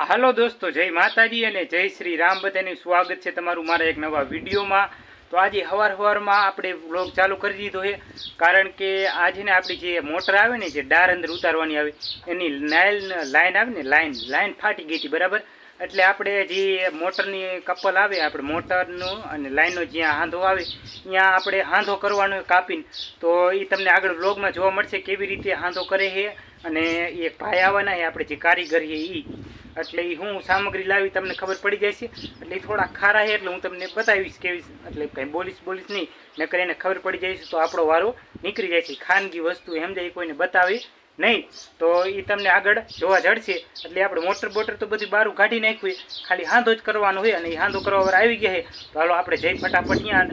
હાલો દોસ્તો, જય માતાજી અને જય શ્રી રામ. બધાનું સ્વાગત છે તમારું મારા એક નવા વિડીયોમાં. તો આજે હવાર હવારમાં આપણે વ્લોગ ચાલુ કરી દીધો છે. કારણ કે આજે ને આપણી જે મોટર આવે ને, જે ડાર અંદર ઉતારવાની આવે, એની નાઇલ લાઇન આવે ને, લાઇન લાઇન ફાટી ગઈ હતી, બરાબર? એટલે આપણે જે મોટરની કપલ આવે, આપણે મોટરનું અને લાઇનનો જ્યાં હાંધો આવે, ત્યાં આપણે હાંધો કરવાનો કાપીને, તો એ તમને આગળ વ્લોગમાં જોવા મળશે કેવી રીતે હાંધો કરે છે. અને એક ભાઈ આવવાના એ આપણે જે કારીગર એ એટલે એ હું સામગ્રી લાવી, તમને ખબર પડી જાય છે? એટલે એ થોડા ખારા છે, એટલે હું તમને બતાવીશ કેવી એટલે કંઈ બોલીશ બોલીશ નહીં. નકર એને ખબર પડી જાય છે, તો આપણો વારો નીકળી જાય છે. ખાનગી વસ્તુ સમજાય કોઈને બતાવી નહીં. તો એ તમને આગળ જોવા જડશે. એટલે આપણે મોટર બોટર તો બધી બારું કાઢી નાખ્યું. ખાલી હાંધો જ કરવાનો હોય અને એ હાંધો કરવા આવી ગયા છે. તો હાલો આપણે જઈ ફટાફટ ત્યાં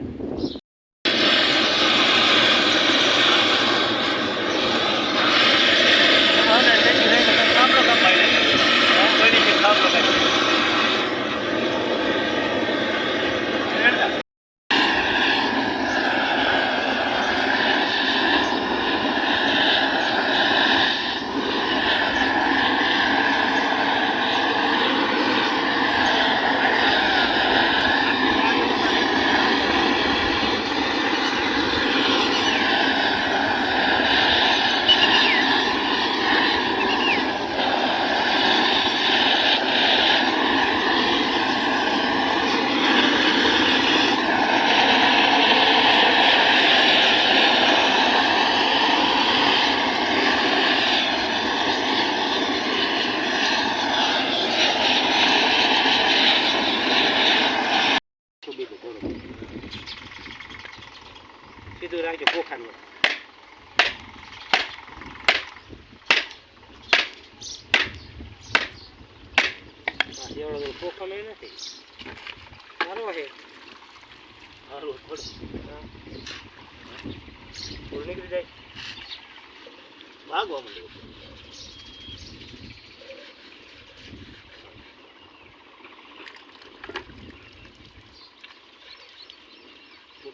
સીધું રાખજો પોખાનું એવડો બધો પોખાનો નથી સારો છે સારું નીકળી જાય ભાગવા માંડ્યું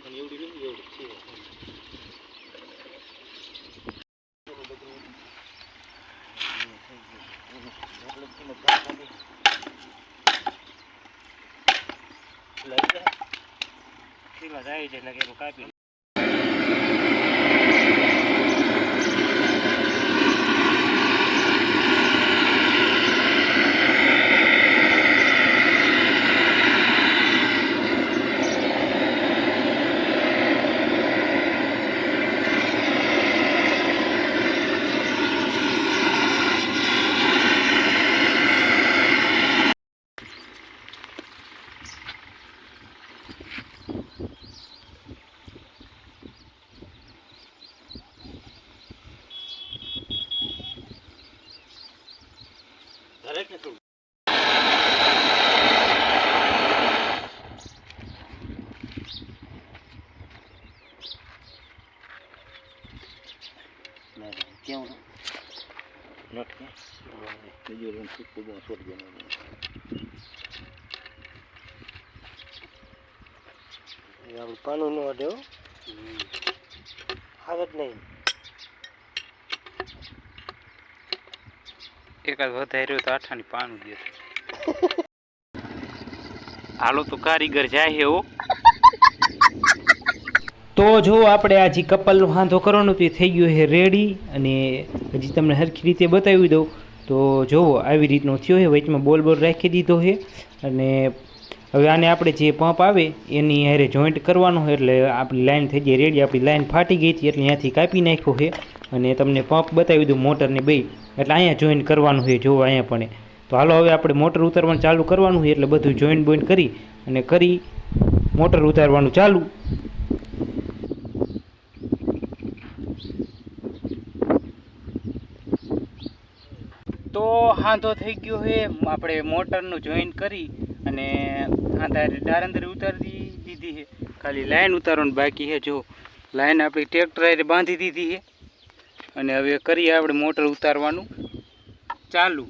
પોખાની એવડી નહીં એવડી છે. જાય એટલે કે કાપી દરેક ને થોડું કેવું કે બીજું રંગ સુકું બહુ ગયો આપણે પાનું ન અડે આવે જ નહીં. એકાદ વધારે તો આઠાની પાનું દે. હાલો તો કારીગર જાય હો તો જો આપણે આ જે કપલનો વાંધો કરવાનો તે થઈ ગયો છે રેડી અને હજી તમને સરખી રીતે બતાવી દઉં. તો જુઓ આવી રીતનો થયો છે વચમાં બોલ બોલ રાખી દીધો છે અને હવે આને આપણે જે પંપ આવે, એની હારે જોઈન્ટ કરવાનો એટલે આપણી લાઈન થઈ ગઈ, રેડી, આપણી લાઈન ફાટી ગઈ હતી, એટલે ત્યાંથી કાપી નાખ્યો છે અને તમને પંપ બતાવી દઉં મોટરને બે. એટલે અહીંયા જોઈન કરવાનું છે જુઓ અહીંયા પણ તો હાલો હવે આપણે મોટર ઉતારવાનું ચાલુ કરવાનું છે, એટલે બધું જોઈન બોઈન્ટ કરી અને કરી મોટર ઉતારવાનું ચાલુ. તો હાંધો થઈ ગયો છે, આપણે મોટરનું જોઈન કરી અને હાંધારે ડાર અંદર ઉતારી દીધી છે. ખાલી લાઈન ઉતારવાની બાકી છે, જો. લાઈન આપણી ટ્રેક્ટર બાંધી દીધી છે. અને હવે કરીએ આપણે મોટર ઉતારવાનું ચાલુ.